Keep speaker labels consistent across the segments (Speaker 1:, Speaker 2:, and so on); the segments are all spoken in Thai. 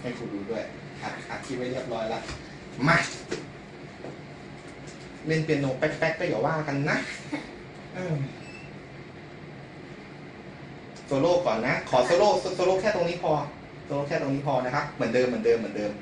Speaker 1: ให้ครูดูด้วยอัดอัดคลิปไว้เรียบร้อยละมาเล่นเปียโนแป๊กๆก็อย่าว่ากันนะโซโล่ก่อนนะ ขอโซโล่โซโล่แค่ตรงนี้พอโซโล่แค่ตรงนี้พอนะครับ เหมือนเดิมเหมือนเดิมเหมือนเดิม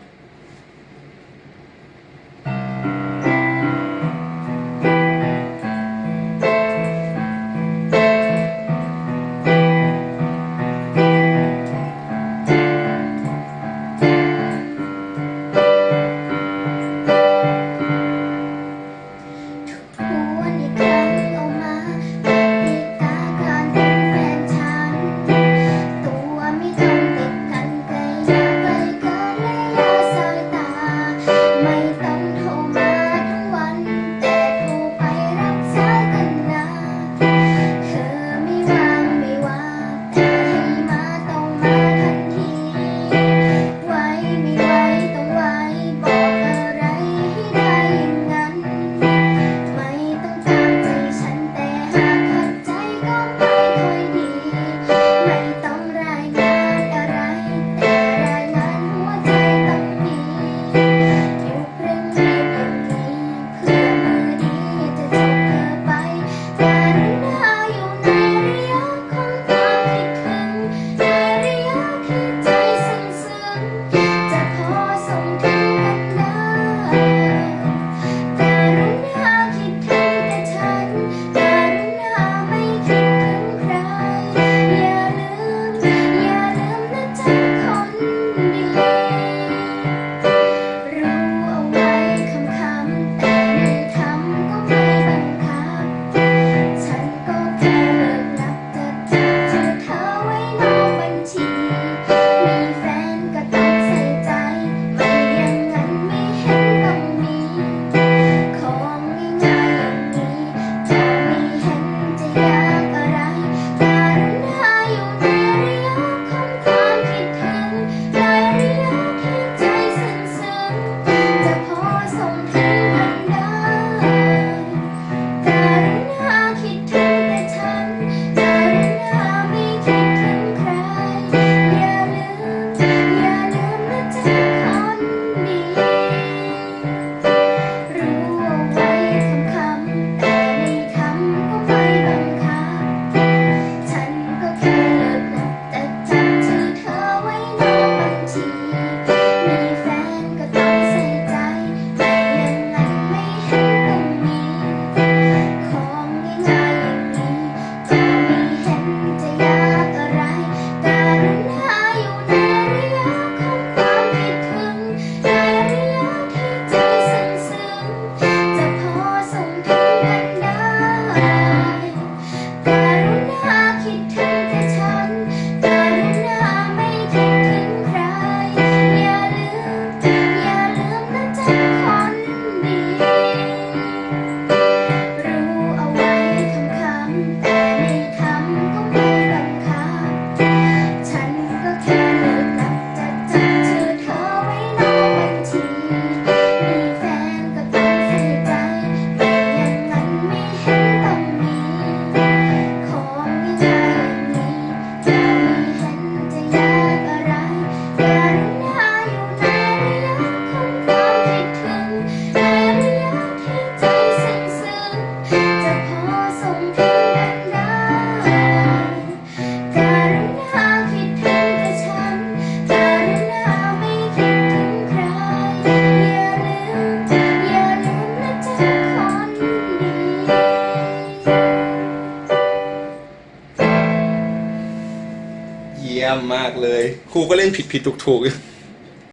Speaker 2: ย่ำมากเลย ครูก็เล่น
Speaker 1: ผิดผิดถูกถูก